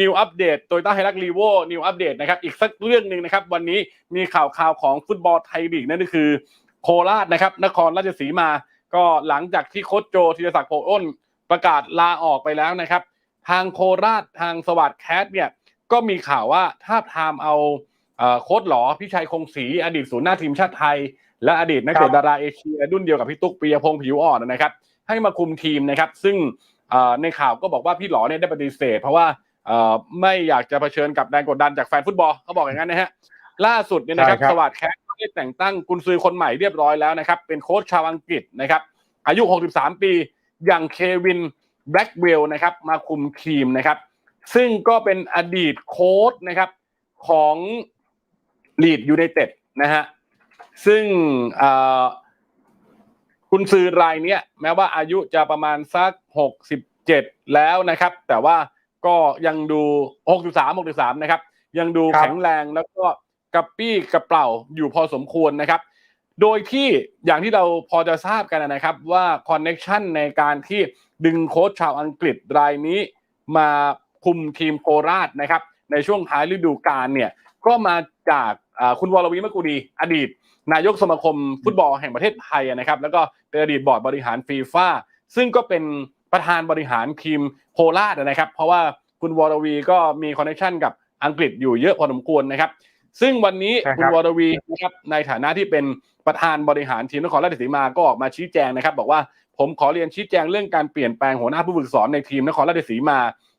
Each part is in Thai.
นิวอัปเดตโตโยต้าไฮรักรีโวนิวอัปเดตนะครับอีกสักเรื่องหนึ่งนะครับ วันนี้มีข่าวข่าวของฟุตบอลไทยลีกนั่นก็คือ โคราชนะครับ นครราชสีมา ก็หลังจากที่โค้ชโจธีรศักดิ์โพอ้น ประกาศลาออกไปแล้วนะครับ ทางโคราชทางสวัสดิ์แคทเนี่ยก็มีข่าวว่าถ้าพามเอาเอ่อโค้ชหลอพิชัยคงศรีอดีตศูนย์หน้าทีมชาติไทย และอดีตนักเตะดาราเอเชียรุ่นเดียวกับพี่ตุ๊กปียพงศ์ผิวอ่อนนะครับ ให้มาคุมทีมนะครับ ซึ่งเอ่อในข่าวก็บอกว่าพี่หลอเนี่ยได้ปฏิเสธเพราะว่าเอ่อ ไม่อยากจะเผชิญกับแรงกดดันจากแฟนฟุตบอลเขาบอกอย่างนั้นนะฮะล่าสุดเนี่ยนะครับใช่ครับสวัสดิ์แคทได้แต่งตั้งกุนซือคนใหม่เรียบร้อยแล้วนะครับ เป็นโค้ชชาวอังกฤษนะครับ อายุ 63 ปี อย่างเควินแบล็กเวลนะครับ มาคุมทีมนะครับ ซึ่งก็เป็นอดีตโค้ชนะครับของลีดยูไนเต็ดนะฮะ ซึ่งเอ่อคุณซือรายเนี้ยแม้ว่าอายุจะประมาณสัก 67 แล้วนะครับ แต่ว่า ก็ยังดู63 63นะครับ ยังดูครับแข็งแรงแล้วก็กระปี้กระเป๋าอยู่พอสมควรนะครับ โดยที่อย่างที่เราพอจะทราบกันนะครับว่าคอนเน็ชันในการที่ดึงโค้ชชาวอังกฤษรายนี้ มาคุมทีมโคราชนะครับ ในช่วงท้ายฤดูกาลเนี่ย ก็มาจากอ่าคุณวรวีมะกุดีอดีต นายกสมาคมฟุตบอลแห่งประเทศไทยนะครับ แล้วก็เป็นอดีตบอร์ดบริหารฟีฟ่าซึ่งก็เป็น ประธานบริหารทีมโคราชนะครับ เพราะว่าคุณวรวีก็มีคอนเนคชันกับอังกฤษอยู่เยอะพอสมควรนะครับ ซึ่งวันนี้ใช่ครับคุณวรวีนะครับในฐานะที่เป็นประธานบริหารทีมนครราชสีมาก็ออกมาชี้แจงนะครับ บอกว่าผมขอเรียนชี้แจงเรื่องการเปลี่ยนแปลงหัวหน้าผู้ฝึกสอนในทีมนครราชสีมา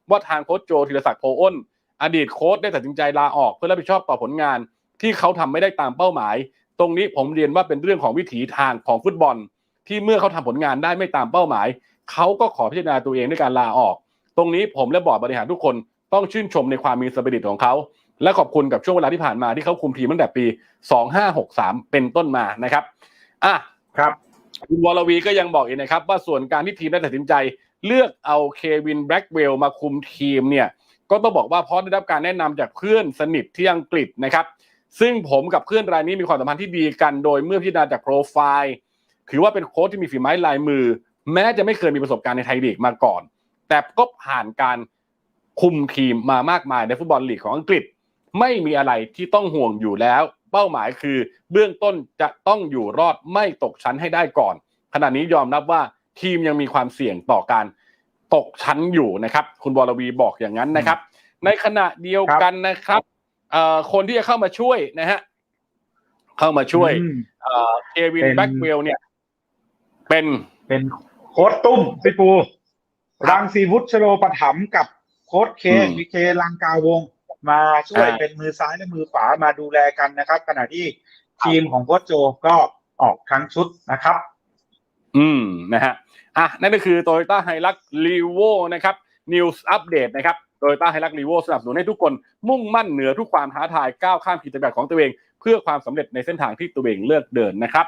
ว่าทางโค้ชโจธีรศักดิ์โพอ้น อดีตโค้ชได้ตัดสินใจลาออกเพื่อรับผิดชอบต่อผลงาน ที่เขาทำไม่ได้ตามเป้าหมาย ตรงนี้ผมเรียนว่าเป็นเรื่องของวิถีทางของฟุตบอล ที่เมื่อเขาทำผลงานได้ไม่ตามเป้าหมาย เขาก็ขอพิจารณาตัวเองด้วยการลาออก ตรงนี้ผมและบอร์ดบริหารทุกคนต้องชื่นชมในความมีสปิริตของเขาและขอบคุณกับช่วงเวลาที่ผ่านมาที่เขาคุมทีมตั้งแต่ปี 2563 เป็นต้นมานะครับอะครับคุณวรวีก็ยังบอกอีกนะครับ ว่าส่วนการที่ทีมได้ตัดสินใจ เลือกเอาเควินแบล็กเวลมาคุมทีมเนี่ยก็ต้องบอกว่าเพราะได้รับการแนะนำจากเพื่อนสนิทที่อังกฤษนะครับ ซึ่งผมกับเพื่อนรายนี้มีความสัมพันธ์ที่ดีกัน โดยเมื่อพิจารณาจากโปรไฟล์ถือว่าเป็นโค้ชที่มีฝีไม้ลายมือ แม้จะไม่เคยมีประสบการณ์ในไทยลีกมาก่อน แต่ก็ผ่านการคุมทีมมามากมายในฟุตบอลลีกของอังกฤษ ไม่มีอะไรที่ต้องห่วงอยู่แล้ว เป้าหมายคือเบื้องต้นจะต้องอยู่รอดไม่ตกชั้นให้ได้ก่อน ขณะนี้ยอมรับว่าทีมยังมีความเสี่ยงต่อการตกชั้นอยู่นะครับ คุณวรวีบอกอย่างนั้นนะครับ ในขณะเดียวกันนะครับเอ่อคนที่จะเข้ามาช่วยนะฮะเข้ามาช่วยอืมเอ่อเควินเป็นแบ็กเวลเนี่ย เป็นเป็นโค้ชตุ้มพี่ปูครับรังสีวุฒิชโลปถัมภ์กับโค้ชเคอืมมีเคลังกาวง มาช่วยอ่าเป็นมือซ้ายและมือขวามาดูแลกันนะครับ ขณะที่ทีมของโค้ชโจก็ออกทั้งชุดนะครับ อืมนะฮะอะนั่นก็คือ Toyota Hilux Revo นะครับ News Update นะครับ Toyota Hilux Revo สนับสนุนให้ทุกคนมุ่งมั่นเหนือทุกความท้าทายก้าวข้ามขีดจำกัดของตัวเอง เพื่อความสำเร็จในเส้นทางที่ตัวเองเลือกเดินนะครับ